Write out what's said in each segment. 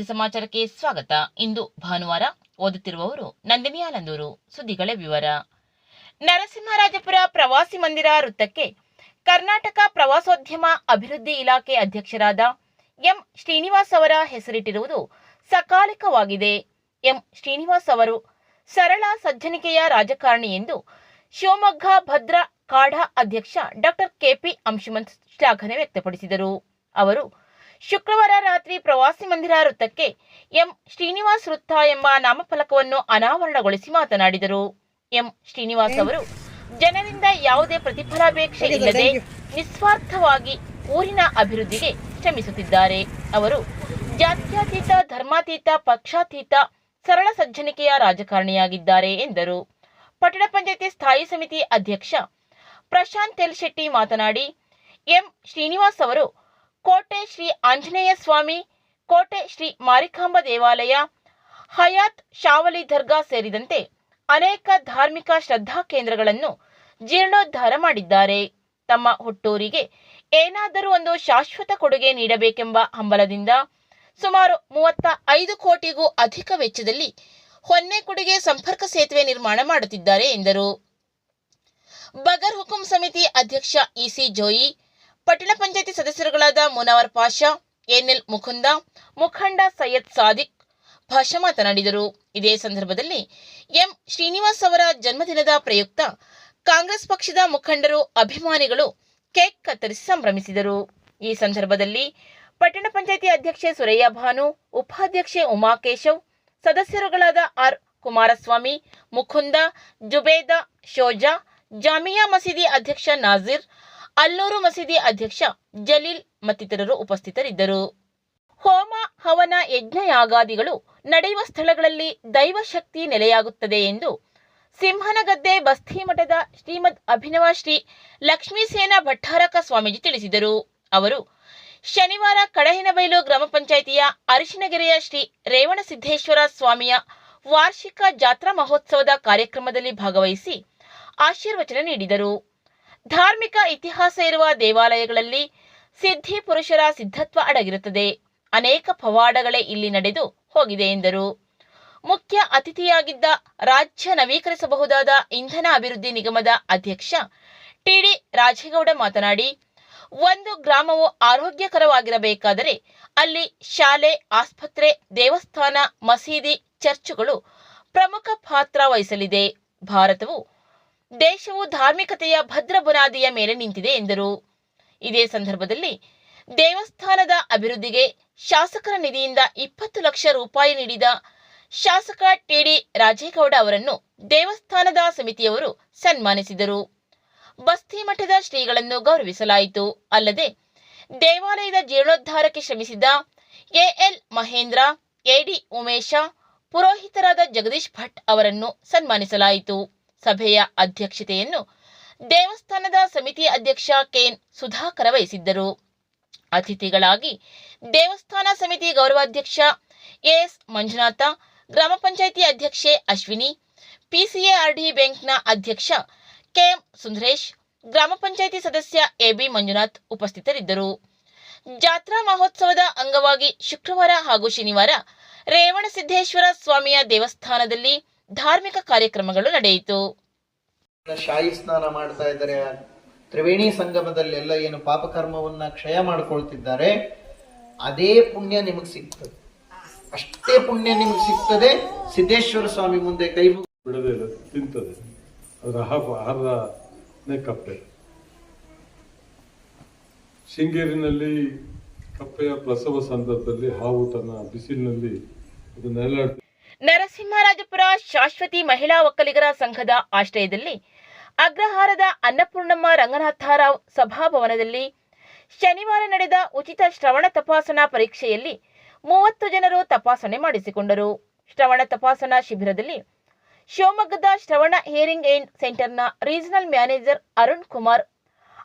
ಸುದ್ದಿ ಸಮಾಚಾರಕ್ಕೆ ಸ್ವಾಗತ. ಇಂದು ಭಾನುವಾರ ಓದುತ್ತಿರುವವರು ನಂದಿನಿ ಆಲಂದೂರು. ಸುದ್ದಿಗಳ ವಿವರ. ನರಸಿಂಹರಾಜಪುರ ಪ್ರವಾಸಿ ಮಂದಿರ ವೃತ್ತಕ್ಕೆ ಕರ್ನಾಟಕ ಪ್ರವಾಸೋದ್ಯಮ ಅಭಿವೃದ್ಧಿ ಇಲಾಖೆ ಅಧ್ಯಕ್ಷರಾದ ಎಂ. ಶ್ರೀನಿವಾಸ್ ಅವರ ಹೆಸರಿಟ್ಟಿರುವುದು ಸಕಾಲಿಕವಾಗಿದೆ. ಎಂ. ಶ್ರೀನಿವಾಸ್ ಅವರು ಸರಳ ಸಜ್ಜನಿಕೆಯ ರಾಜಕಾರಣಿ ಎಂದು ಶಿವಮೊಗ್ಗ ಭದ್ರಾ ಕಾಢಾ ಅಧ್ಯಕ್ಷ ಡಾಕ್ಟರ್ ಕೆಪಿ ಅಂಶುಮಂತ್ ಶ್ಲಾಘನೆ ವ್ಯಕ್ತಪಡಿಸಿದರು. ಅವರು ಶುಕ್ರವಾರ ರಾತ್ರಿ ಪ್ರವಾಸಿ ಮಂದಿರ ವೃತ್ತಕ್ಕೆ ಎಂ. ಶ್ರೀನಿವಾಸ್ ವೃತ್ತ ಎಂಬ ನಾಮಫಲಕವನ್ನು ಅನಾವರಣಗೊಳಿಸಿ ಮಾತನಾಡಿದರು. ಎಂ. ಶ್ರೀನಿವಾಸ್ ಅವರು ಜನರಿಂದ ಯಾವುದೇ ಪ್ರತಿಫಲಾಪೇಕ್ಷೆ ಇಲ್ಲದೆ ನಿಸ್ವಾರ್ಥವಾಗಿ ಊರಿನ ಅಭಿವೃದ್ಧಿಗೆ ಶ್ರಮಿಸುತ್ತಿದ್ದಾರೆ. ಅವರು ಜಾತ್ಯತೀತ ಧರ್ಮಾತೀತ ಪಕ್ಷಾತೀತ ಸರಳ ಸಜ್ಜನಿಕೆಯ ರಾಜಕಾರಣಿಯಾಗಿದ್ದಾರೆ ಎಂದರು. ಪಟ್ಟಣ ಪಂಚಾಯತಿ ಸ್ಥಾಯಿ ಸಮಿತಿ ಅಧ್ಯಕ್ಷ ಪ್ರಶಾಂತ್ ತೆಲ್ಶೆಟ್ಟಿ ಮಾತನಾಡಿ ಎಂ. ಶ್ರೀನಿವಾಸ್ ಅವರು ಕೋಟೆ ಶ್ರೀ ಆಂಜನೇಯ ಸ್ವಾಮಿ, ಕೋಟೆ ಶ್ರೀ ಮಾರಿಕಾಂಬ ದೇವಾಲಯ, ಹಯಾತ್ ಶಾವಲಿ ದರ್ಗಾ ಸೇರಿದಂತೆ ಅನೇಕ ಧಾರ್ಮಿಕ ಶ್ರದ್ಧಾ ಕೇಂದ್ರಗಳನ್ನು ಜೀರ್ಣೋದ್ಧಾರ ಮಾಡಿದ್ದಾರೆ. ತಮ್ಮ ಹುಟ್ಟೂರಿಗೆ ಏನಾದರೂ ಒಂದು ಶಾಶ್ವತ ಕೊಡುಗೆ ನೀಡಬೇಕೆಂಬ ಹಂಬಲದಿಂದ ಸುಮಾರು ಮೂವತ್ತ ಐದು ಕೋಟಿಗೂ ಅಧಿಕ ವೆಚ್ಚದಲ್ಲಿ ಹೊನ್ನೆಕುಡಿಗೆ ಸಂಪರ್ಕ ಸೇತುವೆ ನಿರ್ಮಾಣ ಮಾಡುತ್ತಿದ್ದಾರೆ ಎಂದರು. ಬಗರ್ ಹುಕುಂ ಸಮಿತಿ ಅಧ್ಯಕ್ಷ ಇಸಿ ಜೋಯಿ ಪಟ್ಟಣ ಪಂಚಾಯತಿ ಸದಸ್ಯರುಗಳಾದ ಮುನವರ್ ಪಾಷಾ, ಎನ್ಎಲ್ ಮುಕುಂದ, ಮುಖಂಡ ಸೈಯದ್ ಸಾದಿಕ್ ಭಾಷಾ ಮಾತನಾಡಿದರು. ಇದೇ ಸಂದರ್ಭದಲ್ಲಿ ಎಂ ಶ್ರೀನಿವಾಸ್ ಅವರ ಜನ್ಮದಿನದ ಪ್ರಯುಕ್ತ ಕಾಂಗ್ರೆಸ್ ಪಕ್ಷದ ಮುಖಂಡರು ಅಭಿಮಾನಿಗಳು ಕೇಕ್ ಕತ್ತರಿಸಿ ಸಂಭ್ರಮಿಸಿದರು. ಈ ಸಂದರ್ಭದಲ್ಲಿ ಪಟ್ಟಣ ಪಂಚಾಯತಿ ಅಧ್ಯಕ್ಷೆ ಸುರಯ್ಯ ಭಾನು, ಉಪಾಧ್ಯಕ್ಷೆ ಉಮಾಕೇಶವ್, ಸದಸ್ಯರುಗಳಾದ ಆರ್ ಕುಮಾರಸ್ವಾಮಿ, ಮುಕುಂದ, ಜುಬೇದ ಶೋಜಾ, ಜಾಮಿಯಾ ಮಸೀದಿ ಅಧ್ಯಕ್ಷ ನಾಜೀರ್ ಅಲ್ಲೂರು ಮಸೀದಿ ಅಧ್ಯಕ್ಷ ಜಲೀಲ್ ಮತ್ತಿತರರು ಉಪಸ್ಥಿತರಿದ್ದರು. ಹೋಮ, ಹವನ ಯಜ್ಞಯಾಗಾದಿಗಳು ನಡೆಯುವ ಸ್ಥಳಗಳಲ್ಲಿ ದೈವಶಕ್ತಿ ನೆಲೆಯಾಗುತ್ತದೆ ಎಂದು ಸಿಂಹನಗದ್ದೆ ಬಸ್ತಿ ಮಠದ ಶ್ರೀಮದ್ ಅಭಿನವ ಶ್ರೀ ಲಕ್ಷ್ಮೀಸೇನ ಭಟ್ಟಾರಕ ಸ್ವಾಮೀಜಿ ತಿಳಿಸಿದರು. ಅವರು ಶನಿವಾರ ಕಡಹಿನಬೈಲು ಗ್ರಾಮ ಪಂಚಾಯಿತಿಯ ಅರಿಶಿನಗೆರೆಯ ಶ್ರೀ ರೇವಣಸಿದ್ದೇಶ್ವರ ಸ್ವಾಮಿಯ ವಾರ್ಷಿಕ ಜಾತ್ರಾ ಮಹೋತ್ಸವದ ಕಾರ್ಯಕ್ರಮದಲ್ಲಿ ಭಾಗವಹಿಸಿ ಆಶೀರ್ವಚನ ನೀಡಿದರು. ಧಾರ್ಮಿಕ ಇತಿಹಾಸ ಇರುವ ದೇವಾಲಯಗಳಲ್ಲಿ ಸಿದ್ಧಿ ಪುರುಷರ ಸಿದ್ಧತ್ವ ಅಡಗಿರುತ್ತದೆ. ಅನೇಕ ಪವಾಡಗಳೇ ಇಲ್ಲಿ ನಡೆದು ಹೋಗಿದೆ ಎಂದರು. ಮುಖ್ಯ ಅತಿಥಿಯಾಗಿದ್ದ ರಾಜ್ಯ ನವೀಕರಿಸಬಹುದಾದ ಇಂಧನ ಅಭಿವೃದ್ಧಿ ನಿಗಮದ ಅಧ್ಯಕ್ಷ ಟಿಡಿ ರಾಜೇಗೌಡ ಮಾತನಾಡಿ, ಒಂದು ಗ್ರಾಮವು ಆರೋಗ್ಯಕರವಾಗಿರಬೇಕಾದರೆ ಅಲ್ಲಿ ಶಾಲೆ, ಆಸ್ಪತ್ರೆ, ದೇವಸ್ಥಾನ, ಮಸೀದಿ, ಚರ್ಚುಗಳು ಪ್ರಮುಖ ಪಾತ್ರ ವಹಿಸಲಿದೆ. ಭಾರತವು ದೇಶವು ಧಾರ್ಮಿಕತೆಯ ಭದ್ರ ಬುನಾದಿಯ ಮೇಲೆ ನಿಂತಿದೆ ಎಂದರು. ಇದೇ ಸಂದರ್ಭದಲ್ಲಿ ದೇವಸ್ಥಾನದ ಅಭಿವೃದ್ಧಿಗೆ ಶಾಸಕರ ನಿಧಿಯಿಂದ ಇಪ್ಪತ್ತು ಲಕ್ಷ ರೂಪಾಯಿ ನೀಡಿದ ಶಾಸಕ ಟಿಡಿ ರಾಜೇಗೌಡ ಅವರನ್ನು ದೇವಸ್ಥಾನದ ಸಮಿತಿಯವರು ಸನ್ಮಾನಿಸಿದರು. ಬಸ್ತಿ ಮಠದ ಶ್ರೀಗಳನ್ನು ಗೌರವಿಸಲಾಯಿತು. ಅಲ್ಲದೆ ದೇವಾಲಯದ ಜೀರ್ಣೋದ್ಧಾರಕ್ಕೆ ಶ್ರಮಿಸಿದ ಎಎಲ್ ಮಹೇಂದ್ರ, ಎಡಿ ಉಮೇಶ, ಪುರೋಹಿತರಾದ ಜಗದೀಶ್ ಭಟ್ ಅವರನ್ನು ಸನ್ಮಾನಿಸಲಾಯಿತು. ಸಭೆಯ ಅಧ್ಯಕ್ಷತೆಯನ್ನು ದೇವಸ್ಥಾನದ ಸಮಿತಿ ಅಧ್ಯಕ್ಷ ಕೆಎನ್ ಸುಧಾಕರ ವಹಿಸಿದ್ದರು. ಅತಿಥಿಗಳಾಗಿ ದೇವಸ್ಥಾನ ಸಮಿತಿ ಗೌರವಾಧ್ಯಕ್ಷ ಎಎಸ್ ಮಂಜುನಾಥ, ಗ್ರಾಮ ಪಂಚಾಯಿತಿ ಅಧ್ಯಕ್ಷೆ ಅಶ್ವಿನಿ ಪಿಸಿಎಆರ್ಡಿ ಬ್ಯಾಂಕ್ನ ಅಧ್ಯಕ್ಷ ಕೆಎಂ ಸುಂದರೇಶ್, ಗ್ರಾಮ ಪಂಚಾಯಿತಿ ಸದಸ್ಯ ಎಬಿ ಮಂಜುನಾಥ್ ಉಪಸ್ಥಿತರಿದ್ದರು. ಜಾತ್ರಾ ಮಹೋತ್ಸವದ ಅಂಗವಾಗಿ ಶುಕ್ರವಾರ ಹಾಗೂ ಶನಿವಾರ ರೇವಣಸಿದ್ದೇಶ್ವರ ಸ್ವಾಮಿಯ ದೇವಸ್ಥಾನದಲ್ಲಿ ಧಾರ್ಮಿಕ ಕಾರ್ಯಕ್ರಮಗಳು ನಡೆಯಿತು. ಶಾಹಿ ಸ್ನಾನ ಮಾಡ್ತಾ ಇದ್ದಾರೆ. ತ್ರಿವೇಣಿ ಸಂಗಮದಲ್ಲೆಲ್ಲ ಏನು ಪಾಪಕರ್ಮವನ್ನ ಕ್ಷಯ ಮಾಡ್ಕೊಳ್ತಿದ್ದಾರೆ. ಅದೇ ಪುಣ್ಯ ನಿಮಗೆ ಸಿಗ್ತದೆ. ಅಷ್ಟೇ ಪುಣ್ಯ ನಿಮಗೆ ಸಿಗ್ತದೆ. ಸಿದ್ದೇಶ್ವರ ಸ್ವಾಮಿ ಮುಂದೆ ಕೈ ಬಿಡದೆ ತಿಂತದೆ. ಅದರ ಆಹಾರನೇ ಕಪ್ಪೆ. ಶೃಂಗೇರಿನಲ್ಲಿ ಕಪ್ಪೆಯ ಪ್ರಸವ ಸಂದರ್ಭದಲ್ಲಿ ಹಾವು ತನ್ನ ಬಿಸಿಲಿನಲ್ಲಿ ಅದನ್ನೆಲ್ಲ ನರಸಿಂಹರಾಜಪುರ ಶಾಶ್ವತಿ ಮಹಿಳಾ ಒಕ್ಕಲಿಗರ ಸಂಘದ ಆಶ್ರಯದಲ್ಲಿ ಅಗ್ರಹಾರದ ಅನ್ನಪೂರ್ಣಮ್ಮ ರಂಗನಾಥರಾವ್ ಸಭಾಭವನದಲ್ಲಿ ಶನಿವಾರ ನಡೆದ ಉಚಿತ ಶ್ರವಣ ತಪಾಸಣಾ ಪರೀಕ್ಷೆಯಲ್ಲಿ ಮೂವತ್ತು ಜನರು ತಪಾಸಣೆ ಮಾಡಿಸಿಕೊಂಡರು. ಶ್ರವಣ ತಪಾಸಣಾ ಶಿಬಿರದಲ್ಲಿ ಶಿವಮೊಗ್ಗದ Shravana hearing and ಸೆಂಟರ್ನ regional manager Arun Kumar,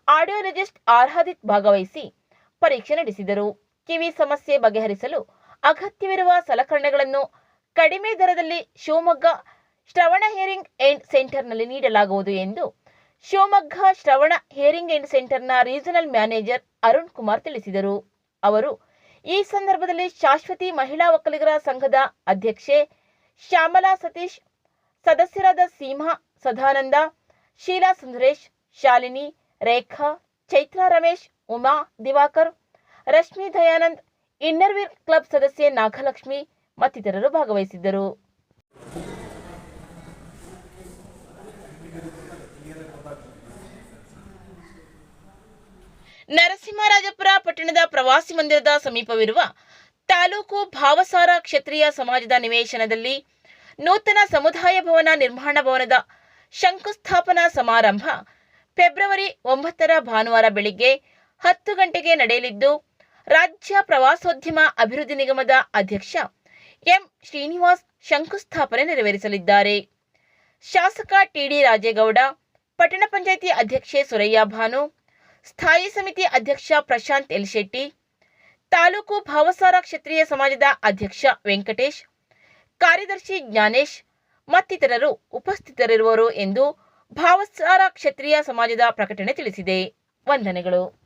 audiologist Arhadith ಭಾಗವಹಿಸಿ ಪರೀಕ್ಷೆ ನಡೆಸಿದರು. ಕಿವಿ ಸಮಸ್ಯೆ ಬಗೆಹರಿಸಲು ಅಗತ್ಯವಿರುವ ಸಲಕರಣೆಗಳನ್ನು ಕಡಿಮೆ ದರದಲ್ಲಿ ಶಿವಮೊಗ್ಗ ಶ್ರವಣ ಹಿಯರಿಂಗ್ ಸೆಂಟರ್ ಸೆಂಟರ್ನಲ್ಲಿ ನೀಡಲಾಗುವುದು ಎಂದು ಶಿವಮೊಗ್ಗ ಶ್ರವಣ ಹಿಯರಿಂಗ್ ಸೆಂಟರ್ ಸೆಂಟರ್ನ ರೀಜನಲ್ ಮ್ಯಾನೇಜರ್ ಅರುಣ್ ಕುಮಾರ್ ತಿಳಿಸಿದರು. ಅವರು, ಈ ಸಂದರ್ಭದಲ್ಲಿ ಶಾಶ್ವತಿ ಮಹಿಳಾ ಒಕ್ಕಲಿಗರ ಸಂಘದ ಅಧ್ಯಕ್ಷೆ ಶ್ಯಾಮಲಾ ಸತೀಶ್, ಸದಸ್ಯರಾದ Seema Sadananda, Sheela Sundaresh, Shalini, Rekha, Chaitra Ramesh, Uma Diwakar, Rashmi Dayanand, inner wheel club ಸದಸ್ಯೆ ನಾಗಲಕ್ಷ್ಮಿ ಮತ್ತಿತರರು ಭಾಗವಹಿಸಿದ್ದರು. ನರಸಿಂಹರಾಜಪುರ ಪಟ್ಟಣದ ಪ್ರವಾಸಿ ಮಂದಿರದ ಸಮೀಪವಿರುವ ತಾಲೂಕು ಭಾವಸಾರ ಕ್ಷತ್ರಿಯ ಸಮಾಜದ ನಿವೇಶನದಲ್ಲಿ ನೂತನ ಸಮುದಾಯ ಭವನ ನಿರ್ಮಾಣ ಭವನದ ಶಂಕುಸ್ಥಾಪನಾ ಸಮಾರಂಭ ಫೆಬ್ರವರಿ ಒಂಬತ್ತರ ಭಾನುವಾರ ಬೆಳಿಗ್ಗೆ ಹತ್ತು ಗಂಟೆಗೆ ನಡೆಯಲಿದ್ದು, ರಾಜ್ಯ ಪ್ರವಾಸೋದ್ಯಮ ಅಭಿವೃದ್ಧಿ ನಿಗಮದ ಅಧ್ಯಕ್ಷ ಎಂ. ಶ್ರೀನಿವಾಸ್ ಶಂಕುಸ್ಥಾಪನೆ ನೆರವೇರಿಸಲಿದ್ದಾರೆ. ಶಾಸಕ ಟಿಡಿ ರಾಜೇಗೌಡ, ಪಟ್ಟಣ ಪಂಚಾಯಿತಿ ಅಧ್ಯಕ್ಷೆ ಸುರಯ್ಯ ಭಾನು, ಸ್ಥಾಯಿ ಸಮಿತಿ ಅಧ್ಯಕ್ಷ ಪ್ರಶಾಂತ್ ಎಲ್ಶೆಟ್ಟಿ ತಾಲೂಕು ಭಾವಸಾರ ಕ್ಷತ್ರಿಯ ಸಮಾಜದ ಅಧ್ಯಕ್ಷ ವೆಂಕಟೇಶ್, ಕಾರ್ಯದರ್ಶಿ ಜ್ಞಾನೇಶ್ ಮತ್ತಿತರರು ಉಪಸ್ಥಿತರಿರುವರು ಎಂದು ಭಾವಸಾರ ಕ್ಷತ್ರಿಯ ಸಮಾಜದ ಪ್ರಕಟಣೆ ತಿಳಿಸಿದೆ. ವಂದನೆಗಳು.